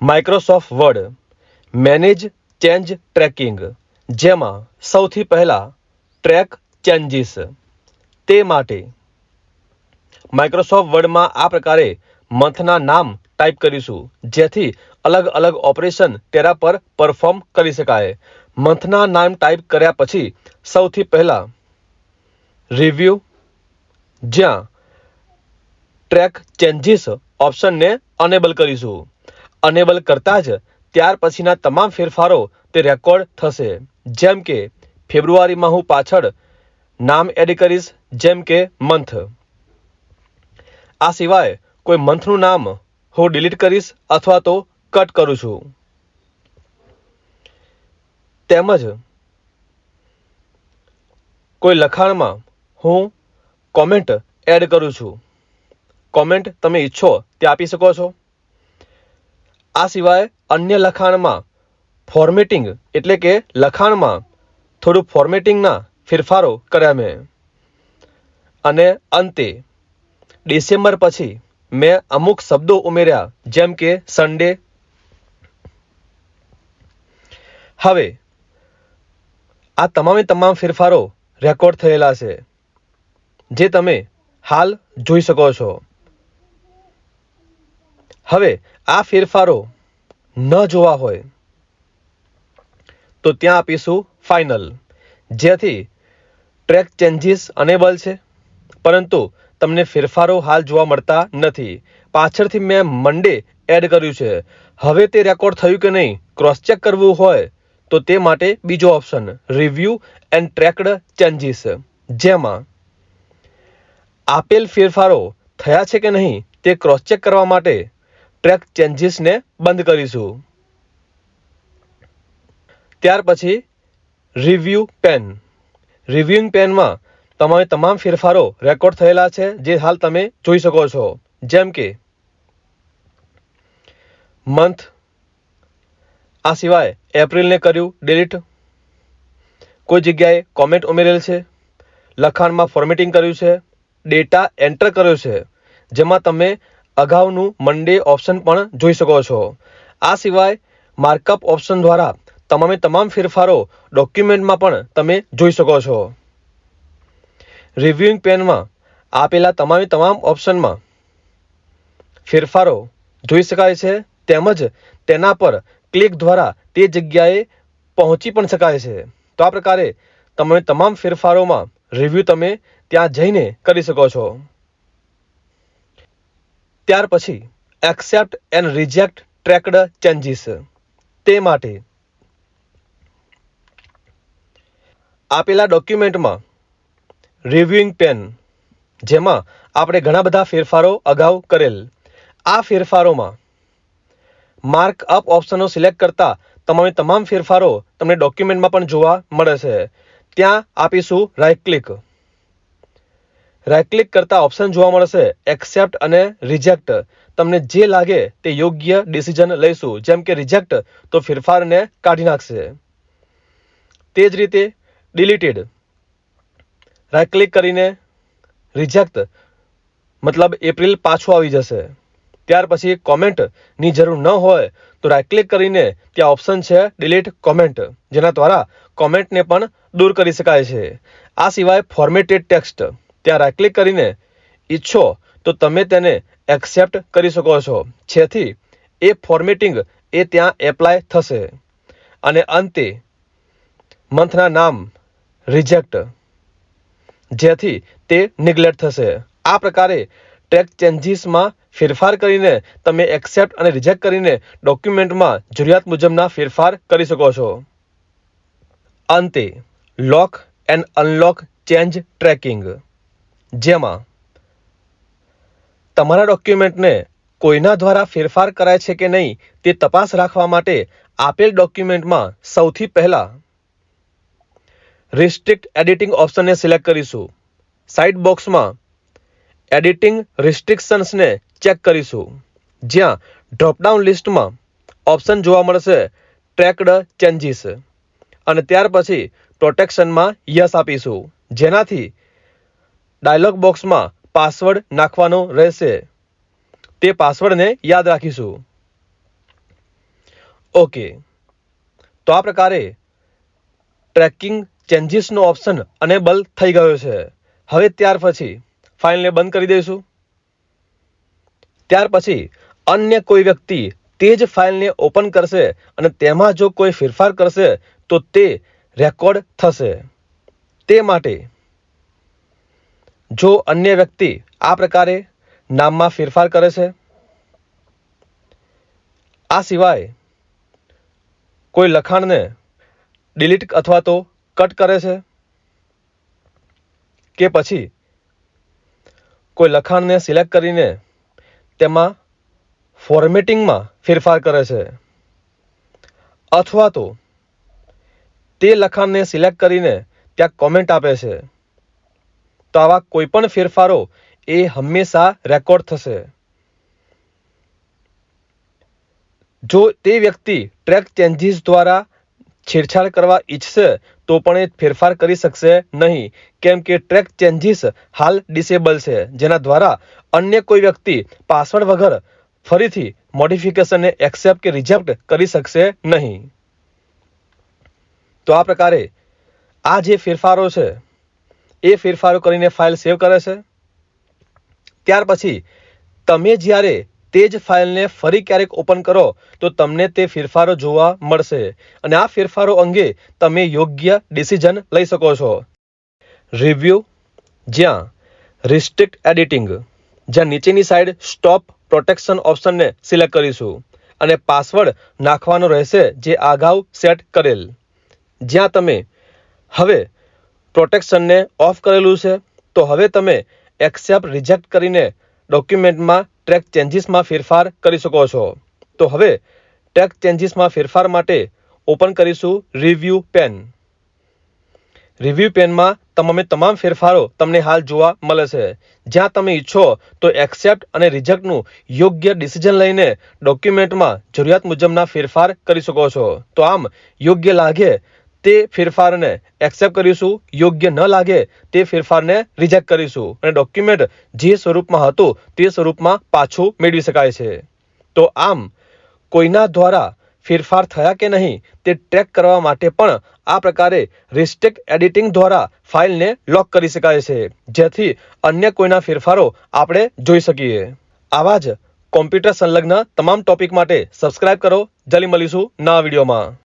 Microsoft Word manage change tracking જેમાં સૌથી પહેલાં ટ્રેક ચેન્જીસ તે માટે માઇક્રોસોફ્ટ વર્ડમાં આ પ્રકારે મંથના નામ ટાઈપ કરીશું, જેથી અલગ અલગ ઓપરેશન તેના પર પરફોર્મ કરી શકાય. મંથના નામ ટાઈપ કર્યા પછી સૌથી પહેલાં રિવ્યૂ જ્યાં ટ્રેક ચેન્જીસ ઓપ્શનને અનેબલ કરીશું. અનેબલ કરતાં જ ત્યાર પછીના તમામ ફેરફારો તે રેકોર્ડ થશે. જેમ કે, ફેબ્રુઆરીમાં હું પાછળ નામ એડ કરીશ, જેમ કે, મંથ. આ સિવાય કોઈ મંથનું નામ હું ડિલીટ કરીશ અથવા તો કટ કરું છું. તેમજ કોઈ લખાણમાં હું કોમેન્ટ એડ કરું છું. કોમેન્ટ તમે ઈચ્છો તે આપી શકો છો. આ સિવાય અન્ય લખાણમાં ફોર્મેટિંગ એટલે કે લખાણમાં થોડું ફોર્મેટિંગના ફેરફારો કર્યા મેં. અને અંતે, ડિસેમ્બર પછી મેં અમુક શબ્દો ઉમેર્યા, જેમ કે સન્ડે હવે, આ તમામે તમામ ફેરફારો રેકોર્ડ થયેલા છે, જે તમે હાલ જોઈ શકો છો. હવે આ ફેરફારો ન જોવા હોય, તો ત્યાં આપીશું ફાઇનલ જેથી ટ્રેક ચેન્જીસ અનેબલ છે, પરંતુ તમને ફેરફારો હાલ જોવા મળતા નથી. પાછળથી મેં મંડે એડ કર્યું છે. હવે તે રેકોર્ડ થયું કે નહીં ક્રોસ ચેક કરવું હોય, તો તે માટે બીજો option review and tracked changes જેમાં આપેલ ફેરફારો થયા છે કે નહીં, તે ક્રોસ ચેક કરવા માટે ટ્રેક ચેન્જીસને બંધ કરીશું. ત્યાર પછી રિવ્યુ પેન રિવ્યુઇંગ પેનમાં તમારે તમામ ફેરફારો રેકોર્ડ થયેલા છે, જે હાલ તમે જોઈ શકો છો. જેમ કે મંથ આ સિવાય એપ્રિલને કર્યું ડિલીટ કોઈ જગ્યાએ કોમેન્ટ ઉમેરેલ છે. લખાણમાં ફોર્મેટિંગ કર્યું છે. ડેટા એન્ટર કર્યો છે. જેમાં તમે અગાઉનું મંડે ઓપ્શન પણ જોઈ શકો છો. આ સિવાય માર્કઅપ ઓપ્શન દ્વારા તમામે તમામ ફેરફારો ડોક્યુમેન્ટમાં પણ તમે જોઈ શકો છો. રિવ્યુઇંગ પેનમાં આપેલા તમામે તમામ ઓપ્શનમાં ફેરફારો જોઈ શકાય છે, તેમજ તેના પર ક્લિક દ્વારા તે જગ્યાએ પહોંચી પણ શકાય છે. તો આ પ્રકારે તમે તમામ ફેરફારોમાં રિવ્યૂ તમે ત્યાં જઈને કરી શકો છો. ત્યાર પછી accept and reject tracked changes તે માટે આપેલા ડોક્યુમેન્ટમાં રિવ્યુઇંગ પેન જેમાં આપણે ઘણા બધા ફેરફારો અગાઉ કરેલ. આ ફેરફારોમાં માર્ક અપ ઓપ્શનો સિલેક્ટ કરતા તમામે તમામ ફેરફારો તમને ડોક્યુમેન્ટમાં પણ જોવા મળે છે. ત્યાં આપીશું રાઇટ ક્લિક રાઇટ ક્લિક કરતા ઓપ્શન જોવા મળશે. એક્સેપ્ટ અને રિજેક્ટ તમને જે લાગે તે યોગ્ય ડિસિઝન લઈશું. જેમ કે રિજેક્ટ તો ફેરફારને કાઢી નાખશે. તે જ રીતે ડિલીટેડ રાઇટ ક્લિક કરીને રિજેક્ટ મતલબ એપ્રિલ પાછો આવી જશે. ત્યાર પછી કોમેન્ટની જરૂર ન હોય, તો રાઇટ ક્લિક કરીને ત્યાં ઓપ્શન છે ડિલીટ કોમેન્ટ જેના દ્વારા કોમેન્ટને પણ દૂર કરી શકાય છે. આ સિવાય ફોર્મેટેડ ટેક્સ્ટ ત્યાં રાઇટ ક્લિક કરીને ઈચ્છો તો તમે તેને એક્સેપ્ટ કરી શકો છો. જેથી એ ફોર્મેટિંગ એ ત્યાં એપ્લાય થશે. અને અંતે મંથના નામ રિજેક્ટ જેથી તે નિગ્લેક્ટ થશે. આ પ્રકારે ટેક ચેન્જીસમાં ફેરફાર કરીને તમે એક્સેપ્ટ અને રિજેક્ટ કરીને ડોક્યુમેન્ટમાં જરૂરિયાત મુજબના ફેરફાર કરી શકો છો. અંતે lock and unlock change tracking જેમાં તમારા ડોક્યુમેન્ટને કોઈના દ્વારા ફેરફાર કરાય છે કે નહીં તે તપાસ રાખવા માટે આપેલ ડોક્યુમેન્ટમાં સૌથી પહેલાં રિસ્ટ્રિક્ટ એડિટિંગ ઓપ્શનને સિલેક્ટ કરીશું. સાઇડ બોક્સમાં એડિટિંગ રિસ્ટ્રિક્શન્સને ચેક કરીશું. જ્યાં ડ્રોપડાઉન લિસ્ટમાં ઓપ્શન જોવા મળશે ટ્રેકડ ચેન્જીસ અને ત્યાર પછી પ્રોટેક્શનમાં યસ આપીશું. જેનાથી ડાયલોગ બોક્સમાં પાસવર્ડ નાખવાનો રહેશે. તે પાસવર્ડને યાદ રાખીશું. ઓકે તો આ પ્રકારે ટ્રેકિંગ ચેન્જીસનો ઓપ્શન અનેબલ થઈ ગયો છે. હવે ત્યાર પછી ફાઇલને બંધ કરી દઈશું. ત્યાર પછી અન્ય કોઈ વ્યક્તિ તે જ ફાઇલને ઓપન કરશે અને તેમાં જો કોઈ ફેરફાર કરશે તો તે રેકોર્ડ થશે. તે માટે જો અન્ય વ્યક્તિ આ પ્રકારે નામમાં ફેરફાર કરે છે, આ સિવાય કોઈ લખાણને ડિલીટ અથવા તો કટ કરે છે કે પછી કોઈ લખાણને સિલેક્ટ કરીને તેમાં ફોર્મેટિંગમાં ફેરફાર કરે છે અથવા તો તે લખાણને સિલેક્ટ કરીને ત્યાં કોમેન્ટ આપે છે. તો આવા કોઈપણ ફેરફારો એ હંમેશા રેકોર્ડ થશે. જો તે વ્યક્તિ ટ્રેક ચેન્જીસ દ્વારા છેડછાડ કરવા ઈચ્છશે, તો પણ એ ફેરફાર કરી શકશે નહીં. કેમ કે ટ્રેક ચેન્જીસ હાલ ડિસેબલ છે. જેના દ્વારા અન્ય કોઈ વ્યક્તિ પાસવર્ડ વગર ફરીથી મોડિફિકેશનને એક્સેપ્ટ કે રિજેક્ટ કરી શકશે નહીં. તો આ પ્રકારે આ જે ફેરફારો છે એ ફેરફારો કરીને ફાઇલ સેવ કરે છે. ત્યાર પછી તમે જ્યારે તે જ ફાઇલને ફરી ક્યારેક ઓપન કરો, તો તમને તે ફેરફારો જોવા મળશે. અને આ ફેરફારો અંગે તમે યોગ્ય ડિસિઝન લઈ શકો છો. રિવ્યૂ જ્યાં રિસ્ટ્રિક્ટ એડિટિંગ જ્યાં નીચેની સાઈડ સ્ટોપ પ્રોટેક્શન ઓપ્શનને સિલેક્ટ કરીશું. અને પાસવર્ડ નાખવાનો રહેશે જે અગાઉ સેટ કરેલ. જ્યાં તમે હવે પ્રોટેક્શનને ઓફ કરેલું છે, તો હવે તમે એક્સેપ્ટ રિજેક્ટ કરીને ડોક્યુમેન્ટમાં ટ્રેક ચેન્જીસમાં ફેરફાર કરી શકો છો. તો હવે ટ્રેક ચેન્જીસમાં ફેરફાર માટે ઓપન કરીશું રિવ્યૂ પેન. રિવ્યૂ પેનમાં તમામે તમામ ફેરફારો તમને હાલ જોવા મળે છે. જ્યાં તમે ઈચ્છો તો એક્સેપ્ટ અને રિજેક્ટનું યોગ્ય ડિસિઝન લઈને ડોક્યુમેન્ટમાં જરૂરિયાત મુજબના ફેરફાર કરી શકો છો. તો આમ યોગ્ય લાગે તે ફેરફારને એક્સેપ્ટ કરીશું, યોગ્ય ન લાગે તે ફેરફારને રિજેક્ટ કરીશું. અને ડોક્યુમેન્ટ જે સ્વરૂપમાં હતું, તે સ્વરૂપમાં પાછું મેળવી શકાય છે. તો આમ, કોઈના દ્વારા ફેરફાર થયા કે નહીં, તે ટ્રેક કરવા માટે પણ આ પ્રકારે રિસ્ટ્રિક્ટ એડિટિંગ દ્વારા ફાઇલને લોક કરી શકાય છે. જેથી અન્ય કોઈના ફેરફારો આપણે જોઈ શકીએ. આવા જ કોમ્પ્યુટર સંલગ્ન તમામ ટોપિક માટે સબસ્ક્રાઇબ કરો. જલ્દી મળીશું નવા વિડીયોમાં.